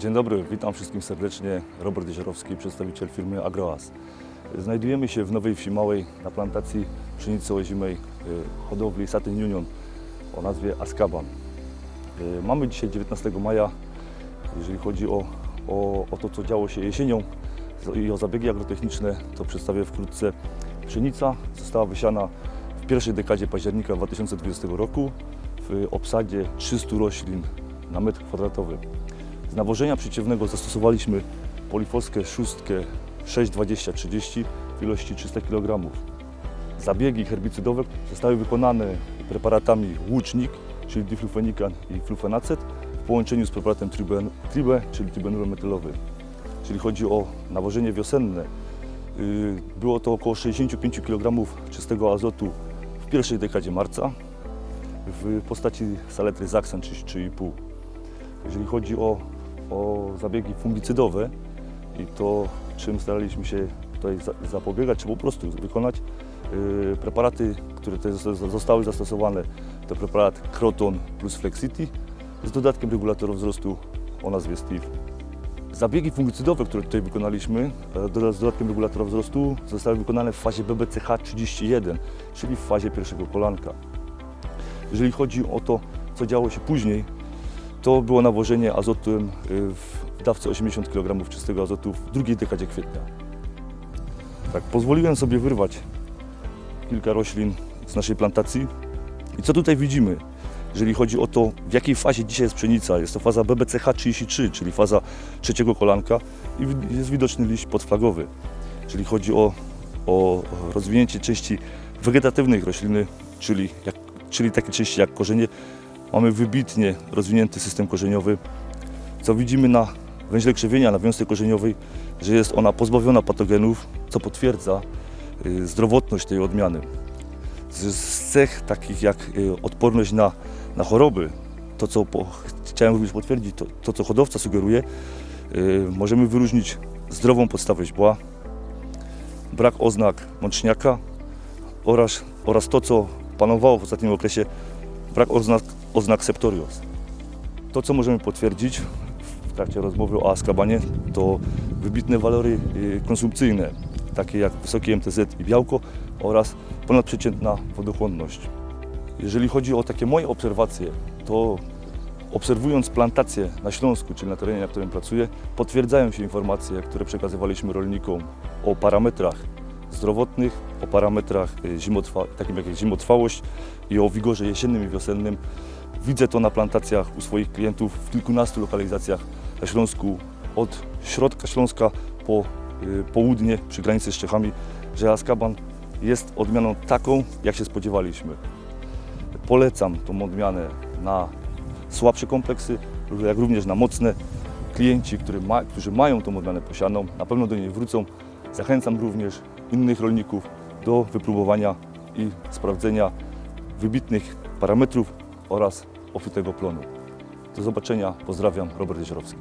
Dzień dobry, witam wszystkim serdecznie. Robert Jeziorowski, przedstawiciel firmy Agroas. Znajdujemy się w Nowej Wsi Małej na plantacji pszenicy ozimej y, hodowli Satin Union o nazwie Askaban. Y, Mamy dzisiaj 19 maja. Jeżeli chodzi o, o, o to, co działo się jesienią i o zabiegi agrotechniczne, to przedstawię wkrótce. Pszenica została wysiana w pierwszej dekadzie października 2020 roku w obsadzie 300 roślin na metr kwadratowy. Z nawożenia przeciwnego zastosowaliśmy polifoskę szóstkę 6,20-30 w ilości 300 kg. Zabiegi herbicydowe zostały wykonane preparatami łucznik, czyli diflufenikan i flufenacet w połączeniu z preparatem triben, tribe, czyli tribenylon metylowy. Jeżeli chodzi o nawożenie wiosenne, yy, było to około 65 kg czystego azotu w pierwszej dekadzie marca w postaci saletry Zaksen 3,5. Jeżeli chodzi o, o zabiegi fungicydowe i to, czym staraliśmy się tutaj za- zapobiegać, czy po prostu wykonać, yy, preparaty, które zos- zostały zastosowane, to preparat Croton plus Flexity z dodatkiem regulatorów wzrostu o nazwie Steve. Zabiegi fungicydowe, które tutaj wykonaliśmy e, z dodatkiem regulatora wzrostu zostały wykonane w fazie BBCH 31, czyli w fazie pierwszego kolanka. Jeżeli chodzi o to, co działo się później, to było nawożenie azotem y, w dawce 80 kg czystego azotu w drugiej dekadzie kwietnia. Tak, pozwoliłem sobie wyrwać kilka roślin z naszej plantacji. I co tutaj widzimy? Jeżeli chodzi o to, w jakiej fazie dzisiaj jest pszenica, jest to faza BBCH 33, czyli faza trzeciego kolanka i jest widoczny liść podflagowy. Jeżeli chodzi o, o rozwinięcie części wegetatywnych rośliny, czyli, jak, czyli takie części jak korzenie, mamy wybitnie rozwinięty system korzeniowy, co widzimy na węźle krzewienia, na wiązce korzeniowej, że jest ona pozbawiona patogenów, co potwierdza y, zdrowotność tej odmiany. Z, cech takich jak y, odporność na, na choroby, to co po, chciałem również potwierdzić, to, to co hodowca sugeruje, y, możemy wyróżnić zdrową podstawę źbła, brak oznak mączniaka oraz, oraz to, co panowało w ostatnim okresie, brak oznak, oznak. To, co możemy potwierdzić w trakcie rozmowy o Askabanie, to wybitne walory y, konsumpcyjne, takie jak wysokie MTZ i białko oraz ponadprzeciętna wodochłonność. Jeżeli chodzi o takie moje obserwacje, to obserwując plantacje na Śląsku, czyli na terenie, na którym pracuję, potwierdzają się informacje, które przekazywaliśmy rolnikom o parametrach zdrowotnych, o parametrach y, zimotrwa, takim jak zimotrwałość i o wigorze jesiennym i wiosennym. Widzę to na plantacjach u swoich klientów w kilkunastu lokalizacjach na Śląsku, od środka Śląska po y, południe przy granicy z Czechami, że Askaban jest odmianą taką, jak się spodziewaliśmy. Polecam tą odmianę na słabsze kompleksy, jak również na mocne. Klienci, którzy, ma, którzy mają tą odmianę posianą, na pewno do niej wrócą. Zachęcam również innych rolników do wypróbowania i sprawdzenia wybitnych parametrów oraz ofytego plonu. Do zobaczenia, pozdrawiam, Robert Jeziorowski.